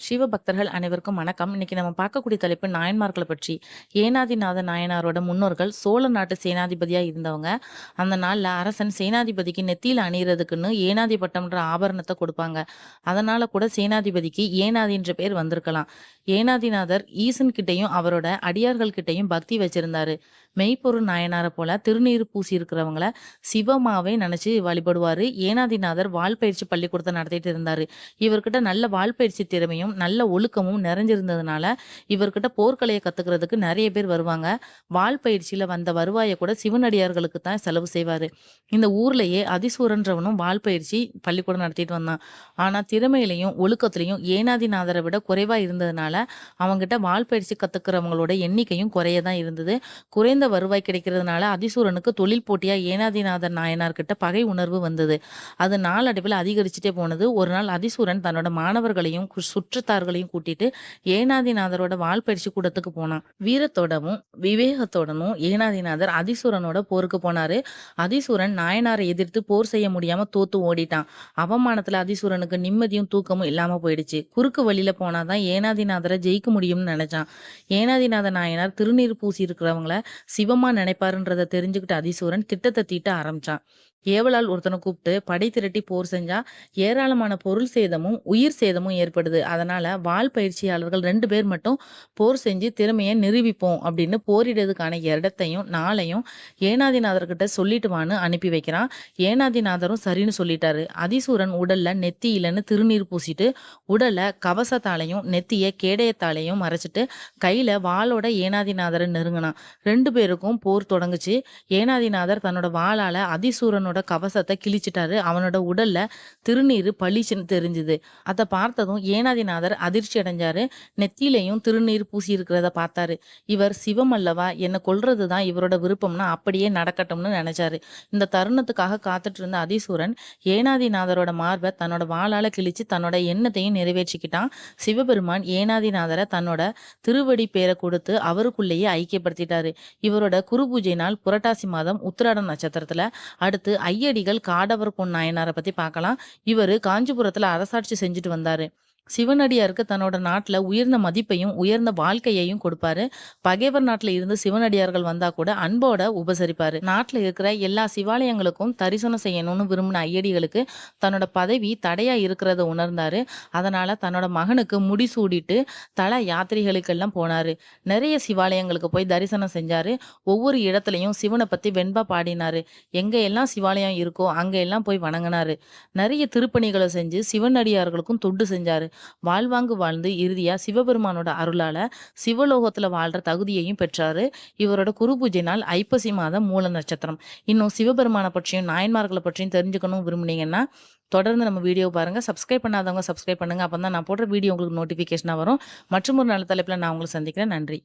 சிவபக்தர்கள் அனைவருக்கும் வணக்கம். இன்னைக்கு நம்ம பார்க்கக்கூடிய தலைப்பு நாயன்மார்களை பற்றி. ஏனாதிநாத நாயனாரோட முன்னோர்கள் சோழ நாட்டு சேனாதிபதியா இருந்தவங்க. அந்த நாள்ல அரசன் சேனாதிபதிக்கு நெத்தியில் அணியறதுக்குன்னு ஏனாதி பட்டம்ன்ற ஆபரணத்தை கொடுப்பாங்க. அதனால கூட சேனாதிபதிக்கு ஏனாதின்ற பேர் வந்திருக்கலாம். ஏனாதிநாதர் ஈசன் கிட்டையும் அவரோட அடியார்கள் கிட்டையும் பக்தி வச்சிருந்தாரு. மெய்ப்பொருள் நாயனாரை போல திருநீர் பூசி இருக்கிறவங்கள சிவமாவே நினைச்சு வழிபடுவாரு. ஏனாதிநாதர் வாள் பள்ளிக்கூடத்தை நடத்திட்டு இருந்தாரு. இவர்கிட்ட நல்ல வால்பயிற்சி திறமையும் திறமையும் நல்ல ஒழுக்கமும் நிறைஞ்சிருந்ததுனால இவர்கிட்ட போர்க்கலையை கத்துக்கிறதுக்கு நிறைய பேர் வருவாங்க. வாள் பயிற்சியில வந்த வருவாயை கூட சிவனடியார்களுக்கு தான் செலவு செய்வாரு. இந்த ஊர்லயே அதிசூரன்றவனும் வாள் பயிற்சி பள்ளிக்கூடம் நடத்திட்டு வந்தான். ஆனா திறமையிலையும் ஒழுக்கத்திலையும் ஏனாதிநாதரை விட குறைவா இருந்ததுனால அவன்கிட்ட வாள் பயிற்சி கத்துக்கிறவங்களோட எண்ணிக்கையும் குறைய தான் இருந்தது. குறைந்த வருவாய் கிடைக்கிறதுனால அதிசூரனுக்கு தொழில் போட்டியா ஏனாதிநாதர் நாயனார் கிட்ட பகை உணர்வு வந்தது. அது நாளடைவில் அதிகரிச்சுட்டே போனது. ஒரு நாள் அதிசூரன் தன்னோட மாணவர்களையும் சுற்று சுற்றத்தார்களையும் கூட்டிட்டு ஏனாதிநாதரோட வாழ்பயிற்சி கூடத்துக்கு போனான். வீரத்தோடவும், விவேகத்தோடனும் ஏனாதிநாதர் அதிசூரனோட போருக்கு போனாரு. அதிசூரன் நாயனாரை எதிர்த்து போர் செய்ய முடியாம தோத்து ஓடிட்டான். அவமானத்துல அதிசூரனுக்கு நிம்மதியும், தூக்கமும் இல்லாம போயிடுச்சு. குறுக்கு வழியில போனாதான் ஏனாதிநாதரை ஜெயிக்க முடியும்னு நினைச்சான். ஏனாதிநாத நாயனார் திருநீர் பூசி இருக்கிறவங்கள சிவமா நினைப்பாருன்றத தெரிஞ்சுக்கிட்ட அதிசூரன் கிட்டத்தை தீட்ட ஆரம்பிச்சான். ஏவலால் ஒருத்தனை கூப்பிட்டு படை திரட்டி போர் செஞ்சா ஏராளமான பொருள் சேதமும், உயிர் சேதமும் ஏற்படுது. அதனால அதனால் வாள் பயிற்சியாளர்கள் ரெண்டு பேர் மட்டும் போர் செஞ்சு திறமையை நிரூபிப்போம் அப்படின்னு போரிடுறதுக்கான இடத்தையும், நாளையும் ஏனாதிநாதர்கிட்ட சொல்லிட்டு வான்னு அனுப்பி வைக்கிறான். ஏனாதிநாதரும் சரின்னு சொல்லிட்டாரு. அதிசூரன் உடல்ல நெத்தியிலன்னு திருநீர் பூசிட்டு, உடலை கவசத்தாலையும், நெத்திய கேடயத்தாலையும் மறைச்சிட்டு, கையில வாளோட ஏனாதிநாதரை நெருங்கினான் ரெண்டு பேருக்கும் போர் தொடங்குச்சு. ஏனாதிநாதர் தன்னோட வாளால அதிசூரனோட கவசத்தை கிழிச்சிட்டாரு. அவனோட உடல்ல திருநீர் பளிச்சுன்னு தெரிஞ்சுது. அதை பார்த்ததும் ஏனாதிநாதர் அதிர்ச்சி அடைஞ்சாரு. நெத்தியிலையும் திருநீர் பூசி இருக்கிறத பார்த்தாரு. இவர் சிவம் அல்லவா? என்னை கொல்றது தான் இவரோட விருப்பம்னா அப்படியே நடக்கட்டும்னு நினைச்சாரு. இந்த தருணத்துக்காக காத்துட்டு இருந்த அதிசூரன் ஏனாதிநாதரோட மார்பை தன்னோட வாளால கிழிச்சு தன்னோட எண்ணத்தையும் நிறைவேற்றிக்கிட்டான். சிவபெருமான் ஏனாதிநாதரை தன்னோட திருவடி பேரை கொடுத்து அவருக்குள்ளேயே ஐக்கியப்படுத்திட்டாரு. இவரோட குரு பூஜை நாள் புரட்டாசி மாதம் உத்திராட நட்சத்திரத்துல. அடுத்து ஐயடிகள் காடவர் பொன் நாயனாரை பத்தி பார்க்கலாம். இவர் காஞ்சிபுரத்துல அரசாட்சி செஞ்சுட்டு வந்தாரு. சிவனடியாருக்கு தன்னோட நாட்டில் உயர்ந்த மதிப்பையும், உயர்ந்த வாழ்க்கையையும் கொடுப்பாரு. பகைவர் நாட்டில் இருந்து சிவனடியார்கள் வந்தா கூட அன்போட உபசரிப்பாரு. நாட்டில் இருக்கிற எல்லா சிவாலயங்களுக்கும் தரிசனம் செய்யணும்னு விரும்பின ஐயடிகளுக்கு தன்னோட பதவி தடையா இருக்கிறத உணர்ந்தாரு. அதனால தன்னோட மகனுக்கு முடிசூடிட்டு தல யாத்திரைகளுக்கெல்லாம் போனாரு. நிறைய சிவாலயங்களுக்கு போய் தரிசனம் செஞ்சாரு. ஒவ்வொரு இடத்துலையும் சிவனை பத்தி வெண்பா பாடினாரு. எங்க எல்லாம் சிவாலயம் இருக்கோ அங்க எல்லாம் போய் வணங்கினாரு நிறைய திருப்பணிகளை செஞ்சு சிவனடியார்களுக்கும் தொண்டு செஞ்சாரு. வாழ்வாங்கு வாழ்ந்து இறுதியாக சிவபெருமானோட அருளால் சிவலோகத்தில் வாழ்கிற தகுதியையும் பெற்றாரு. இவரோட குரு பூஜை நாள் ஐப்பசி மாதம் மூல நட்சத்திரம். இன்னும் சிவபெருமானை பற்றியும், நாயன்மார்களை பற்றியும் தெரிஞ்சுக்கணும் விரும்புனீங்கன்னா, தொடர்ந்து நம்ம வீடியோ பாருங்கள் சப்ஸ்கிரைப் பண்ணாதவங்க சப்ஸ்கிரைப் பண்ணுங்க. அப்பதான் நான் போடுற வீடியோ உங்களுக்கு நோட்டிஃபிகேஷனாக வரும். மற்றும் ஒரு நல்ல தலைப்பில் நான் உங்களை சந்திக்கிறேன். நன்றி.